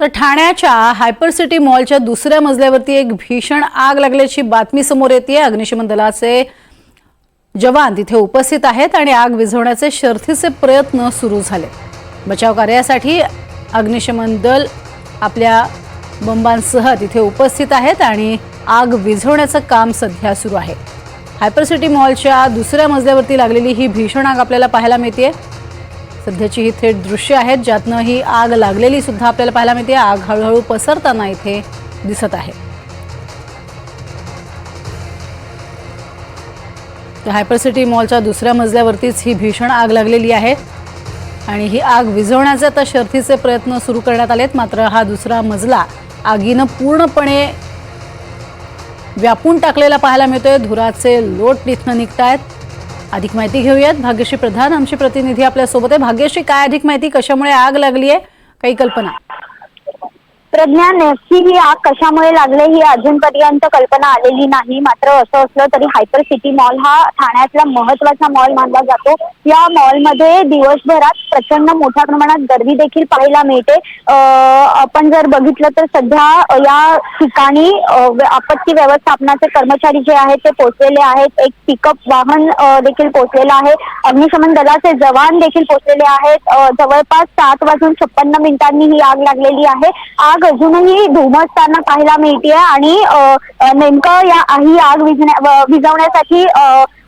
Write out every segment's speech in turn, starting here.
तर ठाण्याच्या hyper city मॉलच्या दुसऱ्या मजल्यावरती एक भीषण आग लागल्याची बातमी समोर येते अग्निशमन दलाचे जवान तिथे उपस्थित आहेत आणि आग विझवण्याचे शर्थीचे प्रयत्न सुरू झाले. बचाव कार्यासाठी अग्निशमन दल आपल्या बंबांसह तिथे उपस्थित आहेत आणि आग विझवण्याचं काम सध्या सुरू आहे. हायपर सिटी मॉलच्या दुसऱ्या मजल्यावरती लागलेली ही भीषण आग आपल्याला पाहायला मिळते सध्याची ही थेट दृश्य आहेत ज्यातनं ही आग लागलेली सुद्धा आपल्याला पाहायला मिळते. आग हळूहळू पसरताना इथे दिसत आहे. हायपर सिटी मॉलच्या दुसऱ्या मजल्यावरतीच ही भीषण आग लागलेली आहे आणि ही आग विझवण्याचे आता शर्थीचे प्रयत्न सुरू करण्यात आलेत. मात्र हा दुसरा मजला आगीनं पूर्णपणे व्यापून टाकलेला पाहायला मिळतोय. धुराचे लोट तिथनं निघत आहेत अधिक माहिती घेऊयात. भाग्यश्री प्रधान आमची प्रतिनिधी आपल्यासोबत आहे. भाग्यश्री काय अधिक माहिती? कशामुळे आग लागली आहे काही कल्पना? प्रज्ञा नेमकी ही आग कशामुळे लागले ही अजूनपर्यंत कल्पना आलेली नाही. मात्र असं असलं तरी हायपर सिटी मॉल हा ठाण्यातला महत्त्वाचा मॉल मानला जातो. या मॉलमध्ये दिवसभरात प्रचंड मोठ्या प्रमाणात गर्दी देखील पाहायला मिळते. आपण जर बघितलं तर सध्या या ठिकाणी आपत्ती व्यवस्थापनाचे कर्मचारी जे आहेत ते पोहोचलेले आहेत. एक पिकअप वाहन देखील पोहोचलेलं आहे. अग्निशमन दलाचे जवान देखील पोहोचलेले आहेत. जवळपास सात वाजून छप्पन्न मिनिटांनी ही आग लागलेली आहे. आग अजूनही धुमसताना पाहायला मिळते आणि नेमकं या ही आग विझण्या विझवण्यासाठी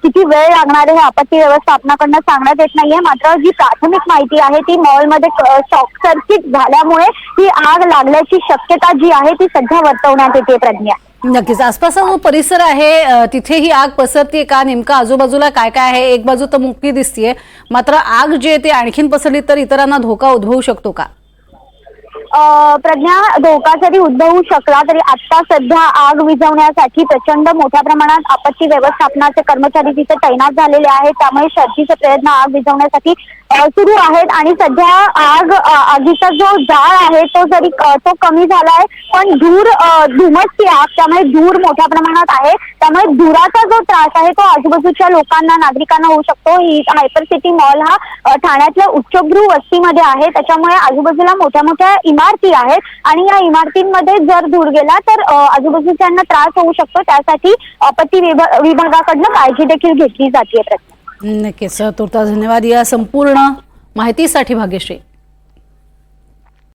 किती वेळ लागणार आहे हे आपत्ती व्यवस्थापनाकडनं सांगण्यात येत नाहीये. मात्र जी प्राथमिक माहिती आहे ती मॉलमध्ये शॉर्ट सर्किट झाल्यामुळे ही आग लागल्याची शक्यता जी आहे ती सध्या वर्तवण्यात येते प्रज्ञा. नक्कीच. आसपासचा जो परिसर आहे तिथे ही आग पसरते का? नेमकं आजूबाजूला काय काय आहे? एक बाजू तर मुक्ती दिसतीये. मात्र आग जी आहे ती आणखीन पसरली तर इतरांना धोका उद्भवू शकतो का? प्रज्ञा धोका जरी उद्भवू शकला तरी आता सध्या आग विझवण्यासाठी प्रचंड मोठ्या प्रमाणात आपत्ती व्यवस्थापनाचे कर्मचारी तिथे तैनात झालेले आहेत. त्यामुळे शर्थीचे प्रयत्न आग विझवण्यासाठी सुरू आहेत. आणि सध्या आग आगीचा जो जाळ आहे तो जरी तो कमी झाला आहे पण धूर अं, धुमसती आग त्यामुळे धूर मोठ्या प्रमाणात आहे. त्यामुळे धुराचा जो त्रास आहे तो आजूबाजूच्या लोकांना नागरिकांना होऊ शकतो. ही हायपर सिटी मॉल हा ठाण्यातल्या उच्चभ्रू वस्तीमध्ये आहे. त्याच्यामुळे आजूबाजूला मोठ्या मोठ्या इमारती आहेत आणि या इमारतींमध्ये जर धूर गेला तर आजूबाजूच्यांना त्रास होऊ शकतो. त्यासाठी आपत्ती विभागाकडनं काळजी देखील घेतली जाते नक्कीच. तुर्ता धन्यवाद. या संपूर्ण माहितीसाठी भाग्यश्री.